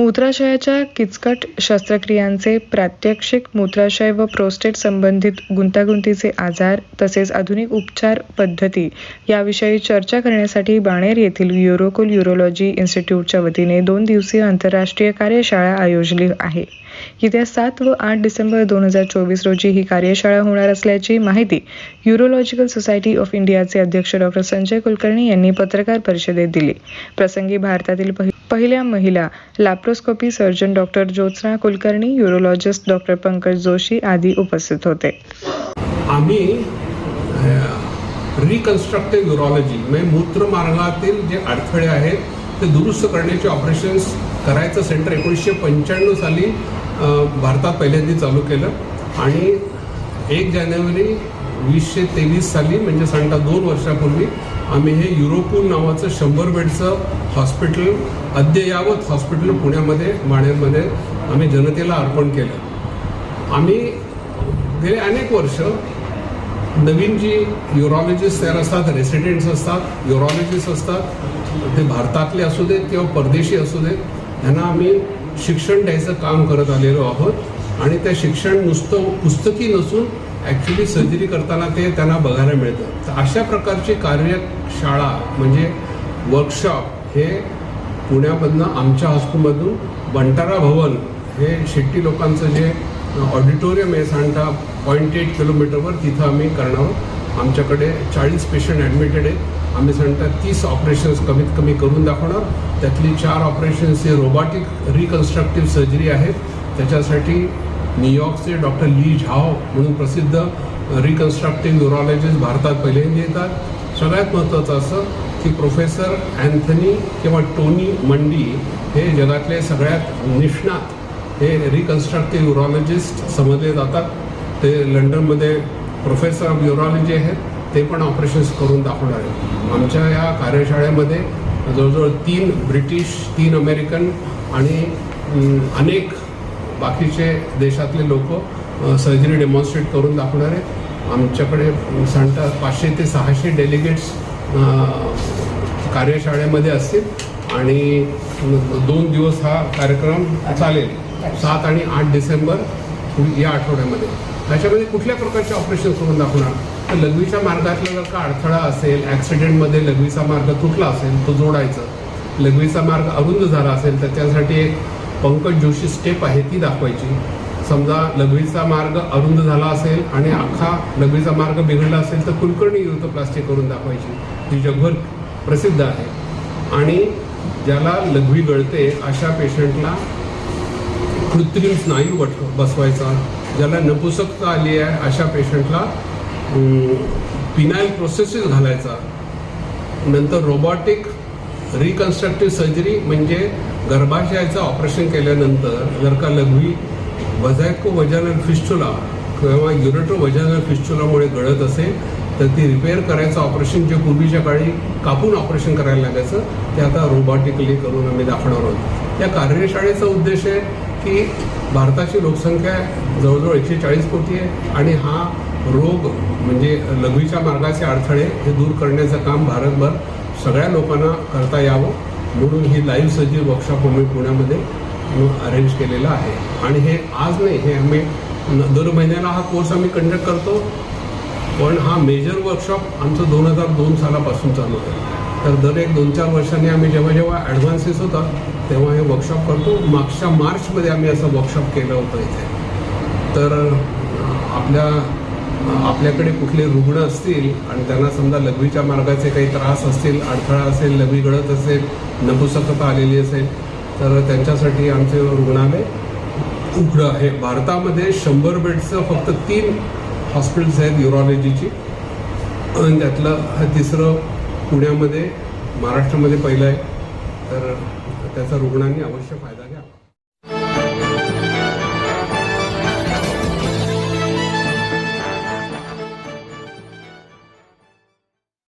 मूत्राशयाच्या किचकट शस्त्रक्रियांचे प्रात्यक्षिक मूत्राशय व प्रोस्टेट संबंधित गुंतागुंतीचे आजार तसेच आधुनिक उपचार पद्धती याविषयी चर्चा करण्यासाठी बाणेर येथील युरोकोल युरोलॉजी इन्स्टिट्यूटच्या वतीने दोन दिवसीय आंतरराष्ट्रीय कार्यशाळा आयोजली आहे. येत्या सात व आठ डिसेंबर दोन हजार चोवीस रोजी ही कार्यशाळा होणार असल्याची माहिती युरोलॉजिकल सोसायटी ऑफ इंडियाचे अध्यक्ष डॉक्टर संजय कुलकर्णी यांनी पत्रकार परिषदेत दिली. प्रसंगी भारतातील पहि- पहिल्या महिला laparoscopy surgeon doctor Jyotsna Kulkarni urologist doctor Pankaj Joshi आदी उपस्थित होते. आम्ही रिकन्स्ट्रक्टिव्ह युरोलॉजी म्हणजे मूत्रमार्गातील जे अडथळे आहेत ते दुरुस्त करण्याचे ऑपरेशन्स करायचं सेंटर एकोणीसशे पंच्याण्णव साली भारतात पहिल्यांदा चालू केलं. आणि एक जानेवारी वीसशे तेवीस साली म्हणजे साधारणतः दोन वर्षापूर्वी आम्ही हे युरोपूल नावाचं शंभर बेडचं हॉस्पिटल अद्ययावत हॉस्पिटल पुण्यामध्ये माण्यामध्ये आम्ही जनतेला अर्पण केलं. आम्ही गेले अनेक वर्ष नवीन जी युरॉलॉजिस्ट तयार असतात रेसिडेंट्स असतात युरॉलॉजिस्ट असतात ते भारतातले असू देत किंवा परदेशी असू देत यांना आम्ही शिक्षण द्यायचं काम करत आलेलो आहोत. आणि ते शिक्षण नुसतं पुस्तकी नसून ॲक्च्युली सर्जरी करताना ते त्यांना बघायला मिळतं. तर अशा प्रकारची कार्यशाळा म्हणजे वर्कशॉप हे पुण्यामधनं आमच्या हॉस्पिटलमधून बंटारा भवन हे शेट्टी लोकांचं जे ऑडिटोरियम आहे साधारणतः पॉईंट एट किलोमीटरवर तिथं आम्ही करणार आहोत. आमच्याकडे चाळीस पेशंट ॲडमिटेड आहेत. आम्ही साधारणतः तीस ऑपरेशन्स कमीत कमी करून दाखवणार. त्यातली चार ऑपरेशन्स हे रोबॉटिक रिकन्स्ट्रक्टिव्ह सर्जरी आहेत. त्याच्यासाठी न्यूयॉर्कचे डॉक्टर ली झाव म्हणून प्रसिद्ध रिकन्स्ट्रक्टिव्ह युरॉलॉजिस्ट भारतात पहिल्यांदा येतात सगळ्यात महत्त्वाचं असं की प्रोफेसर अँथनी किंवा टोनी मंडी हे जगातले सगळ्यात निष्णात हे रिकन्स्ट्रक्टिव्ह युरॉलॉजिस्ट समजले जातात. ते लंडनमध्ये प्रोफेसर ऑफ युरॉलॉजी आहेत. ते पण ऑपरेशन्स करून दाखवणार आहेत. आमच्या या कार्यशाळेमध्ये जवळजवळ तीन ब्रिटिश तीन अमेरिकन आणि अनेक बाकीचे देशातले लोक सर्जरी डेमॉन्स्ट्रेट करून दाखवणार आहेत. आमच्याकडे साधारणतः पाचशे ते सहाशे डेलिगेट्स कार्यशाळेमध्ये असतील. आणि दोन दिवस हा कार्यक्रम चालेल. सात आणि आठ डिसेंबर या आठवड्यामध्ये. त्याच्यामध्ये कुठल्या प्रकारचे ऑपरेशन करून दाखवणार? तर लघवीच्या मार्गातला जर का अडथळा असेल ॲक्सिडेंटमध्ये लघवीचा मार्ग तुटला असेल तो जोडायचा. लघवीचा मार्ग अरुंद झाला असेल तर त्यासाठी एक पंकज जोशी स्टेप आहे ती दाखवायची. समजा लघवीचा मार्ग अरुंद झाला असेल आणि अख्खा लघवीचा मार्ग बिघडला असेल तर कुलकर्णी युरोप्लास्टिक करून दाखवायची. जी जगभर प्रसिद्ध आहे. आणि ज्याला लघवी गळते अशा पेशंटला कृत्रिम स्नायू बट बसवायचा. ज्याला नपुसकता आली आहे अशा पेशंटला पिनाईल प्रोसेसेस घालायचा. नंतर रोबॉटिक रिकन्स्ट्रक्टिव्ह सर्जरी म्हणजे गर्भाशयाचं ऑपरेशन केल्यानंतर जर का लघवी वजायको वजानल फिस्टुला किंवा युरेटो वजानल फिस्टुलामुळे गळत असेल तर ती रिपेअर करायचं ऑपरेशन जे पूर्वीच्या काळी कापून ऑपरेशन करायला लागायचं ते आता रोबॉटिकली करून आम्ही दाखवणार आहोत. या कार्यशाळेचा उद्देश आहे की भारताची लोकसंख्या जवळजवळ एकशे चाळीस कोटी आहे आणि हा रोग म्हणजे लघवीच्या मार्गाचे अडथळे हे दूर करण्याचं काम भारतभर सगळ्या लोकांना करता यावं म्हणून ही लाईव्ह सजीव वर्कशॉप आम्ही पुण्यामध्ये अरेंज केलेला आहे. आणि हे आज नाही हे आम्ही दर महिन्याला हा कोर्स आम्ही कंडक्ट करतो. पण हा मेजर वर्कशॉप आमचं दोन हजार दोन सालापासून चालू आहे. तर दर एक दोन चार वर्षांनी आम्ही जेव्हा जेव्हा ॲडव्हान्सेस होता तेव्हा हे वर्कशॉप करतो. मागच्या मार्चमध्ये आम्ही असं वर्कशॉप केलं होतं इथे. तर आपल्या आपल्याकडे कुठले रुग्ण असतील आणि त्यांना समजा लघवीच्या मार्गाचे काही त्रास असतील अडथळा असेल लघवी गळत असेल नपुसकता आलेली असेल तर त्यांच्यासाठी आमचे रुग्णालय उघडं आहे. भारतामध्ये शंभर बेडचं फक्त तीन हॉस्पिटल्स आहेत युरॉलॉजीची आणि त्यातलं तिसरं पुण्यामध्ये महाराष्ट्रामध्ये पहिलं आहे. तर त्याचा रुग्णांनी अवश्य फायदा घ्या.